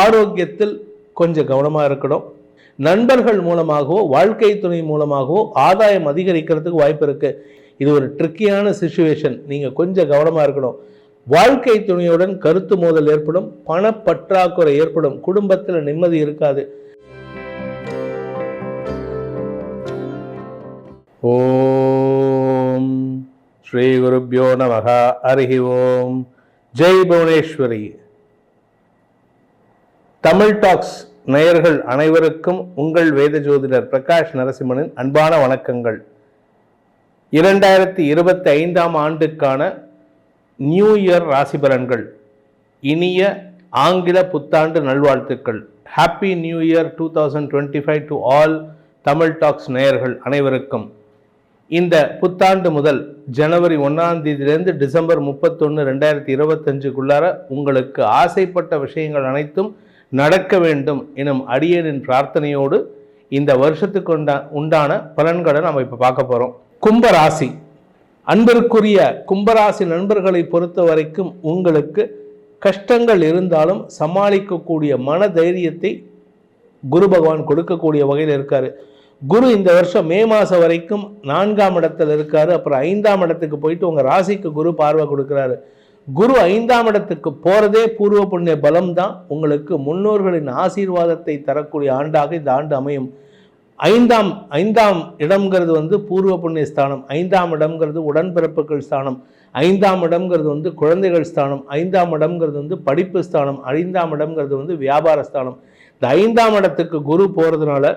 ஆரோக்கியத்தில் கொஞ்சம் கவனமாக இருக்கணும். நண்பர்கள் மூலமாகவோ வாழ்க்கை துணை மூலமாகவோ ஆதாயம் அதிகரிக்கிறதுக்கு வாய்ப்பு இருக்குது இது ஒரு ட்ரிக்கியான சுச்சுவேஷன் நீங்கள் கொஞ்சம் கவனமாக இருக்கணும். வாழ்க்கை துணையுடன் கருத்து மோதல் ஏற்படும் பணப்பற்றாக்குறை ஏற்படும் குடும்பத்தில் நிம்மதி இருக்காது. ஓம் ஸ்ரீ குருப்பியோ நமகா. அருகி ஓம். ஜெய் புவனேஸ்வரி. தமிழ் டாக்ஸ் நேயர்கள் அனைவருக்கும் உங்கள் வேத ஜோதிடர் பிரகாஷ் நரசிம்மனின் அன்பான வணக்கங்கள். இரண்டாயிரத்தி இருபத்தி ஐந்தாம் ஆண்டுக்கான நியூ இயர் ராசி பலன்கள் இனிய ஆங்கில புத்தாண்டு நல்வாழ்த்துக்கள். Happy new year two thousand twenty five to all Tamil talks நேயர்கள் அனைவருக்கும். இந்த புத்தாண்டு முதல் ஜனவரி ஒன்றாம் தேதியிலிருந்து டிசம்பர் முப்பத்தொன்று ரெண்டாயிரத்தி இருபத்தஞ்சுக்குள்ளார உங்களுக்கு ஆசைப்பட்ட விஷயங்கள் அனைத்தும் நடக்க வேண்டும் எனும் அடியனின் பிரார்த்தனையோடு இந்த வருஷத்துக்கு உண்டா உண்டான பலன்களை நம்ம இப்போ பார்க்க போகிறோம் கும்பராசி. அன்பிற்குரிய கும்பராசி நண்பர்களை பொறுத்த வரைக்கும் உங்களுக்கு கஷ்டங்கள் இருந்தாலும் சமாளிக்கக்கூடிய மன தைரியத்தை குரு பகவான் கொடுக்கக்கூடிய வகையில் இருக்கார். குரு இந்த வருஷம் மே மாதம் வரைக்கும் நான்காம் இடத்தில் இருக்கார். அப்புறம் ஐந்தாம் இடத்துக்கு போயிட்டு உங்கள் ராசிக்கு குரு பார்வை கொடுக்குறாரு. குரு ஐந்தாம் இடத்துக்கு போகிறதே பூர்வ புண்ணிய பலம் தான் உங்களுக்கு முன்னோர்களின் ஆசீர்வாதத்தை தரக்கூடிய ஆண்டாக இந்த ஆண்டு அமையும். ஐந்தாம் ஐந்தாம் இடம்ங்கிறது வந்து பூர்வ புண்ணிய ஸ்தானம். ஐந்தாம் இடம்ங்கிறது உடன்பிறப்புகள் ஸ்தானம். ஐந்தாம் இடம்ங்கிறது வந்து குழந்தைகள் ஸ்தானம். ஐந்தாம் இடம்ங்கிறது வந்து படிப்பு ஸ்தானம். ஐந்தாம் இடம்ங்கிறது வந்து வியாபார ஸ்தானம். இந்த ஐந்தாம் இடத்துக்கு குரு போகிறதுனால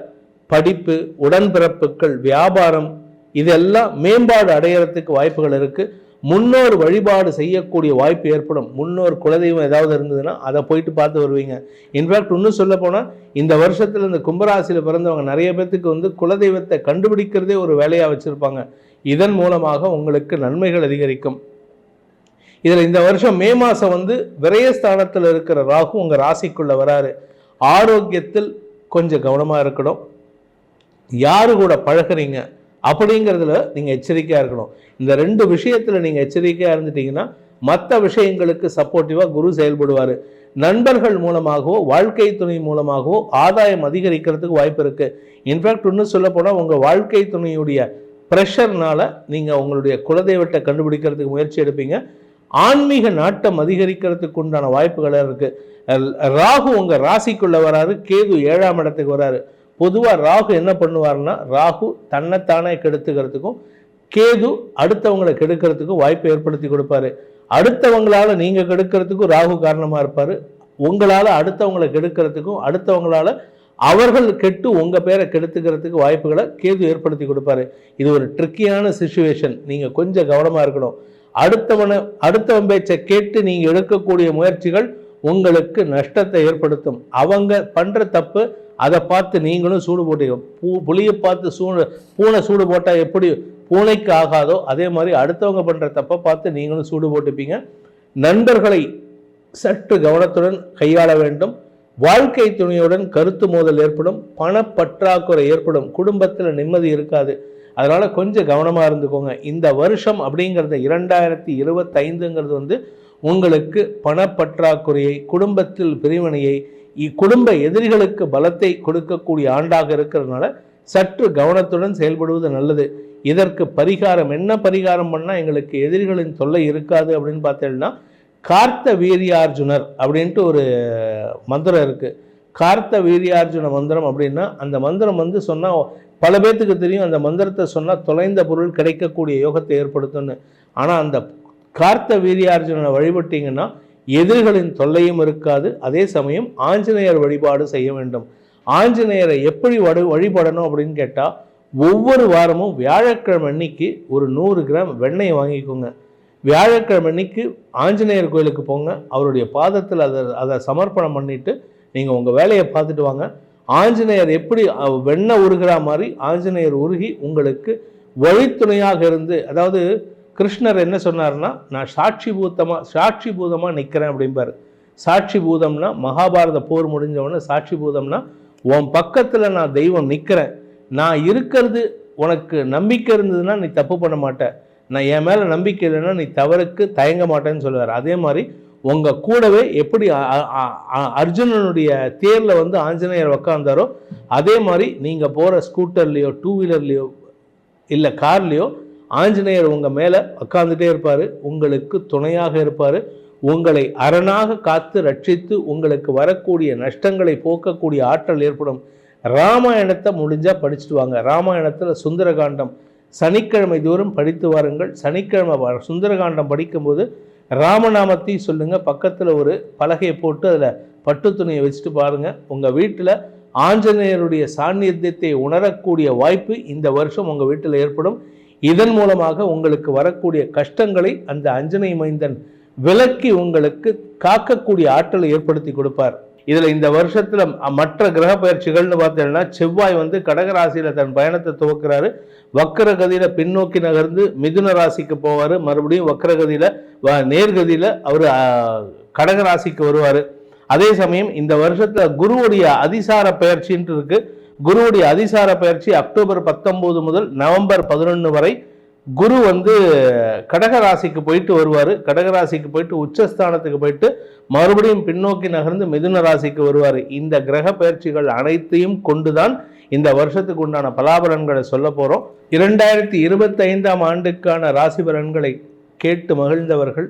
படிப்பு உடன்பிறப்புகள் வியாபாரம் இதெல்லாம் மேம்பாடு அடையறதுக்கு வாய்ப்புகள் இருக்குது முன்னோர் வழிபாடு செய்யக்கூடிய வாய்ப்பு ஏற்படும். முன்னோர் குலதெய்வம் ஏதாவது இருந்ததுன்னா அதை போயிட்டு பார்த்து வருவீங்க. இன்ஃபேக்ட் இன்னும் சொல்ல போனால் இந்த வருஷத்தில் இந்த கும்பராசியில் பிறந்தவங்க நிறைய பேர்த்துக்கு வந்து குலதெய்வத்தை கண்டுபிடிக்கிறதே ஒரு வேலையாக வச்சுருப்பாங்க. இதன் மூலமாக உங்களுக்கு நன்மைகள் அதிகரிக்கும். இதில் இந்த வருஷம் மே மாதம் வந்து விரயஸ்தானத்தில் இருக்கிற ராகு உங்கள் ராசிக்குள்ளே வராரு. ஆரோக்கியத்தில் கொஞ்சம் கவனமாக இருக்கணும். யாரு கூட பழகுறீங்க? அப்படிங்கிறதுல நீங்கள் எச்சரிக்கையாக இருக்கணும். இந்த ரெண்டு விஷயத்தில் நீங்கள் எச்சரிக்கையாக இருந்துட்டீங்கன்னா மற்ற விஷயங்களுக்கு சப்போர்ட்டிவாக குரு செயல்படுவார். நண்பர்கள் மூலமாகவோ வாழ்க்கை துணை மூலமாகவோ ஆதாயம் அதிகரிக்கிறதுக்கு வாய்ப்பு இருக்குது இன்ஃபேக்ட் இன்னும் சொல்லப்போனால் உங்கள் வாழ்க்கை துணையுடைய ப்ரெஷர்னால் நீங்கள் உங்களுடைய குலதெய்வத்தை கண்டுபிடிக்கிறதுக்கு முயற்சி எடுப்பீங்க. ஆன்மீக நாட்டம் அதிகரிக்கிறதுக்கு உண்டான வாய்ப்புகளாக இருக்குது ராகு உங்கள் ராசிக்குள்ளே வராரு. கேது ஏழாம் இடத்துக்கு வராரு. பொதுவாக ராகு என்ன பண்ணுவார்னா ராகு தன்னைத்தானே கெடுத்துக்கிறதுக்கும் கேது அடுத்தவங்களை கெடுக்கிறதுக்கும் வாய்ப்பை ஏற்படுத்தி கொடுப்பாரு. அடுத்தவங்களால் நீங்கள் கெடுக்கிறதுக்கும் ராகு காரணமாக இருப்பார். உங்களால் அடுத்தவங்களை கெடுக்கிறதுக்கும் அடுத்தவங்களால் அவர்கள் கெட்டு உங்கள் பேரை கெடுத்துக்கிறதுக்கு வாய்ப்புகளை கேது ஏற்படுத்தி கொடுப்பாரு. இது ஒரு ட்ரிக்கியான சுச்சுவேஷன் நீங்கள் கொஞ்சம் கவனமாக இருக்கணும். அடுத்தவனை அடுத்தவன் பேச்சை கேட்டு நீங்கள் எடுக்கக்கூடிய முயற்சிகள் உங்களுக்கு நஷ்டத்தை ஏற்படுத்தும். அவங்க பண்ணுற தப்பு அதை பார்த்து நீங்களும் சூடு போட்டீங்க பூ புளியை பார்த்து சூடு பூனை சூடு போட்டால் எப்படி பூனைக்கு ஆகாதோ அதே மாதிரி அடுத்தவங்க பண்ணுற தப்பை பார்த்து நீங்களும் சூடு போட்டுப்பீங்க. நண்பர்களை சற்று கவனத்துடன் கையாள வேண்டும். வாழ்க்கை துணையுடன் கருத்து மோதல் ஏற்படும். பணப்பற்றாக்குறை ஏற்படும். குடும்பத்தில் நிம்மதி இருக்காது. அதனால் கொஞ்சம் கவனமாக இருந்துக்கோங்க. இந்த வருஷம் அப்படிங்கிறது இரண்டாயிரத்தி இருபத்தைந்துங்கிறது வந்து உங்களுக்கு பணப்பற்றாக்குறையை குடும்பத்தில் பிரிவினையை இக்குடும்ப எதிரிகளுக்கு பலத்தை கொடுக்கக்கூடிய ஆண்டாக இருக்கிறதுனால சற்று கவனத்துடன் செயல்படுவது நல்லது. இதற்கு பரிகாரம் என்ன பரிகாரம் பண்ணால் எங்களுக்கு எதிரிகளின் தொல்லை இருக்காது அப்படின்னு பார்த்தீங்கன்னா கார்த்த வீரியார்ஜுனர் அப்படின்ட்டு ஒரு மந்திரம் இருக்குது கார்த்த வீரியார்ஜுன மந்திரம் அப்படின்னா அந்த மந்திரம் வந்து சொன்னால் பல பேர்த்துக்கு தெரியும் அந்த மந்திரத்தை சொன்னால் தொலைந்த பொருள் கிடைக்கக்கூடிய யோகத்தை ஏற்படுத்தும்னு. ஆனால் அந்த கார்த்த வீரியார்ஜுனனை வழிபட்டிங்கன்னா எதிரிகளின் தொல்லையும் இருக்காது. அதே சமயம் ஆஞ்சநேயர் வழிபாடு செய்ய வேண்டும். ஆஞ்சநேயரை எப்படி வடு வழிபடணும் அப்படின்னு கேட்டால் ஒவ்வொரு வாரமும் வியாழக்கிழமை அன்னைக்கு ஒரு நூறு கிராம் வெண்ணெய் வாங்கிக்கோங்க. வியாழக்கிழமை அன்னைக்கு ஆஞ்சநேயர் கோயிலுக்கு போங்க. அவருடைய பாதத்தில் அதை அதை சமர்ப்பணம் பண்ணிட்டு நீங்கள் உங்கள் வேலையை பார்த்துட்டு வாங்க. ஆஞ்சநேயர் எப்படி வெண்ணெய் உருகிற மாதிரி ஆஞ்சநேயர் உருகி உங்களுக்கு வழித்துணையாக இருந்து அதாவது கிருஷ்ணர் என்ன சொன்னார்னா நான் சாட்சி பூத்தமாக சாட்சி பூதமாக நிற்கிறேன் அப்படிம்பார். சாட்சி பூதம்னா மகாபாரத போர் முடிஞ்சவொடனே சாட்சி பூதம்னா உன் பக்கத்தில் நான் தெய்வம் நிற்கிறேன் நான் இருக்கிறது உனக்கு நம்பிக்கை இருந்ததுன்னா நீ தப்பு பண்ண மாட்ட. நான் என் மேலே நம்பிக்கை இல்லைன்னா நீ தவறுக்கு தயங்க மாட்டேன்னு சொல்லுவார். அதே மாதிரி உங்கள் கூடவே எப்படி அர்ஜுனனுடைய தேரில் வந்து ஆஞ்சநேயர் உக்காந்தாரோ அதே மாதிரி நீங்கள் போகிற ஸ்கூட்டர்லேயோ டூ வீலர்லேயோ இல்லை கார்லேயோ ஆஞ்சநேயர் உங்கள் மேலே உட்காந்துட்டே இருப்பார். உங்களுக்கு துணையாக இருப்பார். உங்களை அரணாக காத்து ரட்சித்து உங்களுக்கு வரக்கூடிய நஷ்டங்களை போக்கக்கூடிய ஆற்றல் ஏற்படும். ராமாயணத்தை முடிஞ்சால் படிச்சுட்டு வாங்க. ராமாயணத்தில் சுந்தரகாண்டம் சனிக்கிழமை தோறும் படித்து வாருங்கள். சனிக்கிழமை சுந்தரகாண்டம் படிக்கும்போது ராமநாமத்தை சொல்லுங்கள் பக்கத்தில் ஒரு பலகையை போட்டு அதில் பட்டு துணியை வச்சுட்டு பாருங்கள் உங்கள் வீட்டில் ஆஞ்சநேயருடைய சாநித்தியத்தை உணரக்கூடிய வாய்ப்பு இந்த வருஷம் உங்கள் வீட்டில் ஏற்படும். இதன் மூலமாக உங்களுக்கு வரக்கூடிய கஷ்டங்களை அந்த அஞ்சனை மைந்தன் விலக்கி உங்களுக்கு காக்கக்கூடிய ஆற்றலை ஏற்படுத்தி கொடுப்பார். இதில் இந்த வருஷத்தில் மற்ற கிரக பயிற்சிகள்னு பார்த்தீங்கன்னா செவ்வாய் வந்து கடகராசியில் தன் பயணத்தை துவக்கிறாரு. வக்கரகதியில் பின்னோக்கி நகர்ந்து மிதுன ராசிக்கு போவார். மறுபடியும் வக்கரகதியில் வ- நேர்கதியில் அவர் கடகராசிக்கு வருவார். அதே சமயம் இந்த வருஷத்தில் குருவுடைய அதிசார பயிற்சின்ட்டு இருக்குது குருவுடைய அதிசார பயிற்சி அக்டோபர் பத்தொம்போது முதல் நவம்பர் பதினொன்று வரை. குரு வந்து கடகராசிக்கு போயிட்டு வருவார். கடகராசிக்கு போயிட்டு உச்சஸ்தானத்துக்கு போயிட்டு மறுபடியும் பின்னோக்கி நகர்ந்து மிதுன ராசிக்கு வருவார். இந்த கிரக பயிற்சிகள் அனைத்தையும் கொண்டுதான் இந்த வருஷத்துக்கு உண்டான பலாபலன்களை சொல்ல போகிறோம் இரண்டாயிரத்தி இருபத்தைந்தாம் ஆண்டுக்கான ராசி பலன்களை கேட்டு மகிழ்ந்தவர்கள்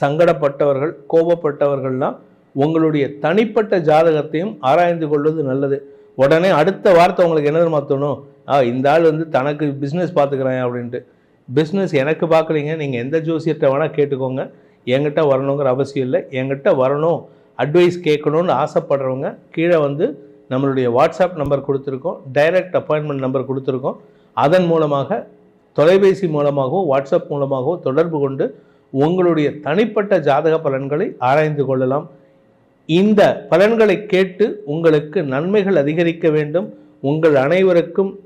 சங்கடப்பட்டவர்கள் கோபப்பட்டவர்கள்லாம் உங்களுடைய தனிப்பட்ட ஜாதகத்தையும் ஆராய்ந்து கொள்வது நல்லது. உடனே அடுத்த வார்த்தை உங்களுக்கு என்ன மாற்றணும் ஆ இந்த ஆள் வந்து தனக்கு பிஸ்னஸ் பார்த்துக்கிறேன் அப்படின்ட்டு. பிஸ்னஸ் எனக்கு பார்க்குறீங்க நீங்கள் எந்த ஜோசியத்தை வேணால் கேட்டுக்கோங்க. என்கிட்ட வரணுங்கிற அவசியம் இல்லை. என்கிட்ட வரணும் அட்வைஸ் கேட்கணும்னு ஆசைப்படுறவங்க கீழே வந்து நம்மளுடைய வாட்ஸ்அப் நம்பர் கொடுத்துருக்கோம். டைரக்ட் அப்பாயின்மெண்ட் நம்பர் கொடுத்துருக்கோம். அதன் மூலமாக தொலைபேசி மூலமாகவோ வாட்ஸ்அப் மூலமாகவோ தொடர்பு கொண்டு உங்களுடைய தனிப்பட்ட ஜாதக பலன்களை ஆராய்ந்து கொள்ளலாம். இந்த பலன்களை கேட்டு உங்களுக்கு நன்மைகள் அதிகரிக்க வேண்டும். உங்கள் அனைவருக்கும்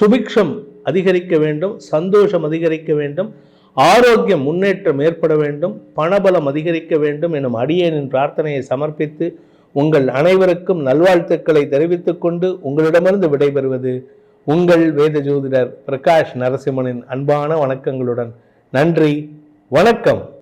சுபிக்ஷம் அதிகரிக்க வேண்டும் சந்தோஷம் அதிகரிக்க வேண்டும் ஆரோக்கியம் முன்னேற்றம் ஏற்பட வேண்டும் பணபலம் அதிகரிக்க வேண்டும் எனும் அடியேனின் பிரார்த்தனையை சமர்ப்பித்து உங்கள் அனைவருக்கும் நல்வாழ்த்துக்களை தெரிவித்துக் கொண்டு உங்களிடமிருந்து விடைபெறுவது உங்கள் வேத ஜோதிடர் பிரகாஷ் நரசிம்மனின் அன்பான வணக்கங்களுடன். நன்றி வணக்கம்.